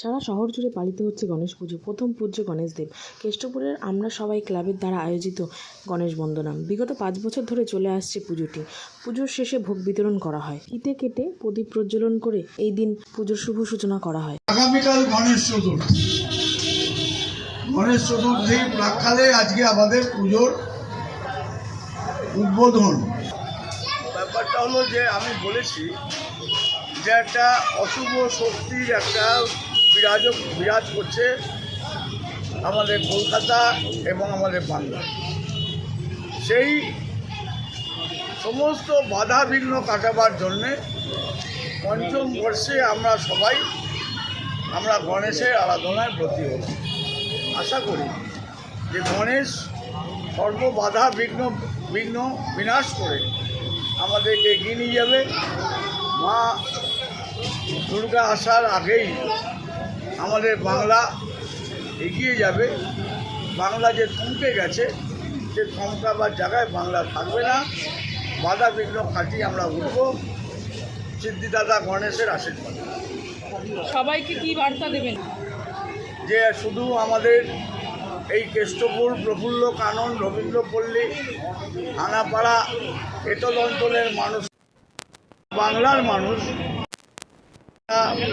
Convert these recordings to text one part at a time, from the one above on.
সারা শহর জুড়ে পালিত হচ্ছে গণেশ পুজো প্রথম পূজ্য গণেশদেব কেষ্টপুরের আমরা সবাই ক্লাবের দ্বারা আয়োজিত গণেশ বন্দনা বিগত পাঁচ বছর ধরে চলে আসছে পুজোটি। পুজোর শেষে ভোগ বিতরণ করা হয়। ফিতে কেটে প্রদীপ প্রজ্বলন করে এই দিন পুজোর শুভ সূচনা করা হয়। আগামীকাল গণেশ চতুর্থী। গণেশ চতুর্থী প্রাককালে আজকে আমাদের পুজোর উদ্বোধন। ব্যাপারটা হলো যে আমি বলেছি যে একটা অশুভ শক্তির একটা বিরাজ বিরাজ করছে আমাদের কলকাতা এবং আমাদের বাংলা। সেই সমস্ত বাধা বিঘ্ন কাটাবার জন্যে পঞ্চম বর্ষে আমরা সবাই আমরা গণেশের আরাধনায় ব্রতী হব আশা করি যে গণেশ সর্ব বাধা বিঘ্ন বিঘ্ন বিনাশ করে আমাদেরকে এগিয়ে নিয়ে যাবে। মা দুর্গা আসার আগেই আমাদের বাংলা এগিয়ে যাবে। বাংলা যে থমকে গেছে সে থমকাবার জায়গায় বাংলা থাকবে না। বাধা বিঘ্ন কাটিয়ে আমরা উঠব। সিদ্ধিদাতা গণেশের আশীর্বাদ। সবাইকে কি বার্তা দেবেন? যে শুধু আমাদের এই কেষ্টপুর প্রফুল্ল কানন রবীন্দ্রপল্লী আনাপাড়া এতল অঞ্চলের মানুষ বাংলার মানুষ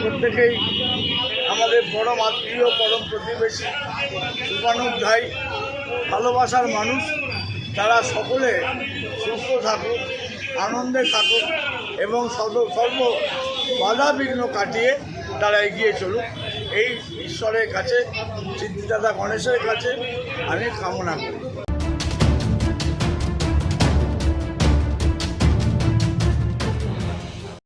প্রত্যেকেই আমাদের পরম আত্মীয়, পরম প্রতিবেশী শুভানুধ্যায়ী ভালোবাসার মানুষ, তারা সকলে সুস্থ থাকুক, আনন্দে থাকুক এবং সর্ব সর্ব বাধা বিঘ্ন কাটিয়ে তারা এগিয়ে চলুক। এই ঈশ্বরের কাছে, সিদ্ধিদাতা গণেশের কাছে আমি কামনা করি।